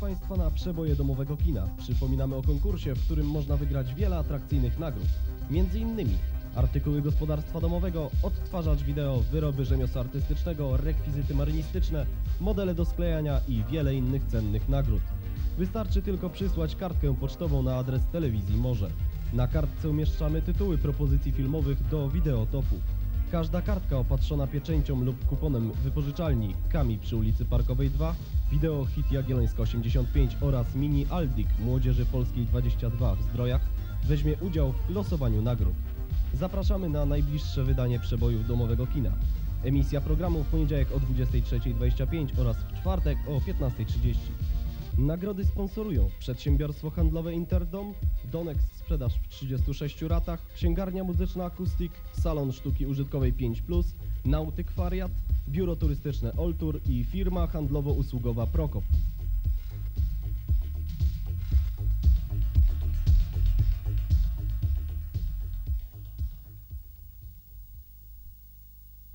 Państwa na przeboje domowego kina. Przypominamy o konkursie, w którym można wygrać wiele atrakcyjnych nagród. Między innymi artykuły gospodarstwa domowego, odtwarzacz wideo, wyroby rzemiosła artystycznego, rekwizyty marynistyczne, modele do sklejania i wiele innych cennych nagród. Wystarczy tylko przysłać kartkę pocztową na adres telewizji Morze. Na kartce umieszczamy tytuły propozycji filmowych do Wideotopu. Każda kartka opatrzona pieczęcią lub kuponem wypożyczalni Kami przy ulicy Parkowej 2, Wideo Hit Jagiellońska 85 oraz Mini Aldik Młodzieży Polskiej 22 w Zdrojach weźmie udział w losowaniu nagród. Zapraszamy na najbliższe wydanie przebojów domowego kina. Emisja programu w poniedziałek o 23.25 oraz w czwartek o 15.30. Nagrody sponsorują przedsiębiorstwo handlowe Interdom, Donex sprzedaż w 36 ratach, księgarnia muzyczna Akustik, salon sztuki użytkowej 5, Nautyk Wariat, biuro turystyczne Oltur i firma handlowo-usługowa Prokop.